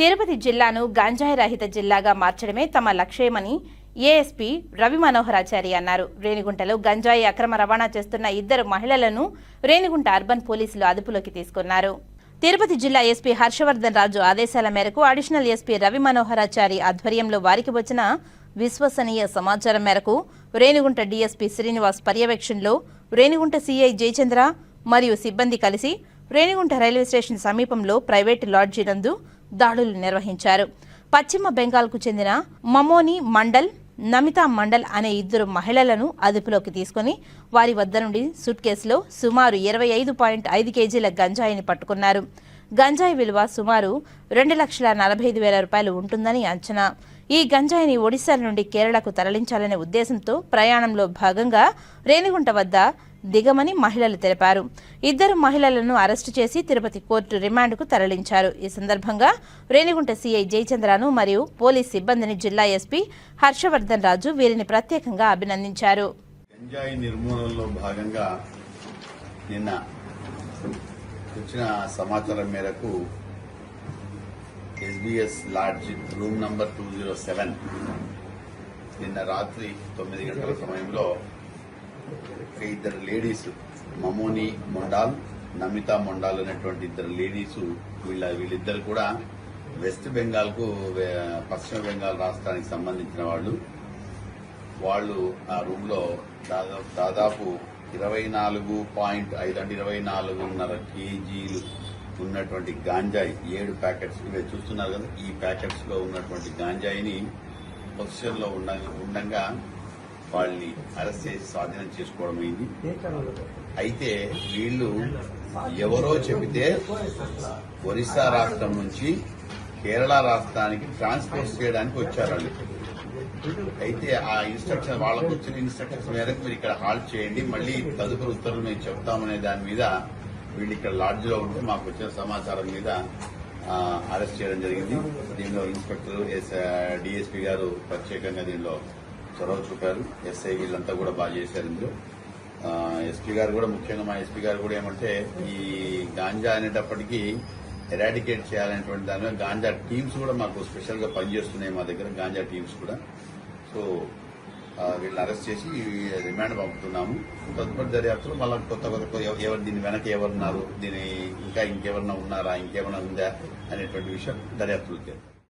తిరుపతి జిల్లాను గంజాయి రహిత జిల్లాగా మార్చడమే తమ లక్ష్యమని ఏఎస్పీ రవి మనోహరాచారి అన్నారు. రేణిగుంటలో గంజాయి అక్రమ రవాణా చేస్తున్న ఇద్దరు మహిళలను రేణిగుంట అర్బన్ పోలీసులు అదుపులోకి తీసుకున్నారు. తిరుపతి జిల్లా ఎస్పీ హర్షవర్ధన్ రాజు ఆదేశాల మేరకు అడిషనల్ ఎస్పీ రవి మనోహరాచారి ఆధ్వర్యంలో వారికి వచ్చిన విశ్వసనీయ సమాచారం మేరకు రేణిగుంట డీఎస్పీ శ్రీనివాస్ పర్యవేక్షణలో రేణిగుంట సీఐ జయచంద్ర మరియు సిబ్బంది కలిసి రేణిగుంట రైల్వే స్టేషన్ సమీపంలో ప్రైవేటు లాడ్జీ నందు దాడులు నిర్వహించారు. పశ్చిమ బెంగాల్కు చెందిన మమోని మండల్ నమితా మండల్ అనే ఇద్దరు మహిళలను అదుపులోకి తీసుకుని వారి వద్ద నుండి సూట్ కేసులో సుమారు ఇరవై ఐదు పాయింట్ ఐదు కేజీల గంజాయిని పట్టుకున్నారు. గంజాయి విలువ సుమారు రెండు లక్షల నలభై ఐదు వేల రూపాయలు ఉంటుందని అంచనా. ఈ గంజాయిని ఒడిశా నుండి కేరళకు తరలించాలనే ఉద్దేశంతో ప్రయాణంలో భాగంగా రేణిగుంట వద్ద దిగమని మహిళలు తెలిపారు. ఇద్దరు మహిళలను అరెస్టు చేసి తిరుపతి కోర్టు రిమాండ్కు తరలించారు. ఈ సందర్భంగా రేణిగుంట సీఐ జయచంద్రను మరియు పోలీస్ సిబ్బందిని జిల్లా ఎస్పీ హర్షవర్ధన్ రాజు వీరిని ప్రత్యేకంగా అభినందించారు. గంజాయి నిర్మూలనలో భాగంగా నిన్న వచ్చిన సమాచారం మేరకు SBS lodge room number two zero seven నిన్న రాత్రి తొమ్మిది గంటల సమయంలో ఇద్దరు లేడీస్ మమోని మొండాల్ నమితా మొండాల్ అనేటువంటి ఇద్దరు లేడీస్ వీళ్ళ వీళ్ళిద్దరు కూడా వెస్ట్ బెంగాల్కు పశ్చిమ బెంగాల్ రాష్ట్రానికి సంబంధించిన వాళ్ళు. వాళ్ళు ఆ రూమ్లో దాదాపు దాదాపు ఇరవై నాలుగు పాయింట్ ఐదు అంటే ఇరవై నాలుగున్నర కేజీలు ఉన్నటువంటి గాంజాయి ఏడు ప్యాకెట్స్. ఇవి చూస్తున్నారు కదా ఈ ప్యాకెట్స్లో ఉన్నటువంటి గాంజాయిని పొజిషన్లో ఉండ- వాళ్ళని అరెస్ట్ చేసి స్వాధీనం చేసుకోవడం అయింది అయితే వీళ్ళు ఎవరో చెబితే ఒరిస్సా రాష్ట్రం నుంచి కేరళ రాష్ట్రానికి ట్రాన్స్పోర్ట్ చేయడానికి వచ్చారు వాళ్ళు అయితే ఆ ఇన్స్ట్రక్షన్ వాళ్ళకు వచ్చిన ఇన్స్ట్రక్షన్స్ మేరకు మీరు ఇక్కడ హాల్ట్ చేయండి. మళ్ళీ తదుపరి ఉత్తర్వులు మేము చెప్తామనే దాని మీద వీళ్ళు ఇక్కడ లాడ్జ్లో ఉంటే మాకు వచ్చిన సమాచారం మీద అరెస్ట్ చేయడం జరిగింది. దీనిలో ఇన్స్పెక్టర్ డిఎస్పీ గారు ప్రత్యేకంగా దీనిలో చొరవ చూపారు. ఎస్ఐ వీళ్ళంతా కూడా బాగా చేశారు ఇందులో. ఎస్పీ గారు కూడా ముఖ్యంగా మా ఎస్పీ గారు కూడా ఏమంటే ఈ గాంజా అనేటప్పటికీ ఎరాడికేట్ చేయాలనేటువంటి దాని గాంజా టీమ్స్ కూడా మాకు స్పెషల్గా పనిచేస్తున్నాయి మా దగ్గర గాంజా టీమ్స్ కూడా. సో వీళ్ళని అరెస్ట్ చేసి రిమాండ్ పంపుతున్నాము. తదుపరి దర్యాప్తులో మళ్ళీ కొత్త కొత్త ఎవరు దీని వెనక ఎవరున్నారు దీని ఇంకా ఇంకెవరన్నా ఉన్నారా ఇంకేమైనా ఉందా అనేటువంటి విషయం దర్యాప్తులు తేలి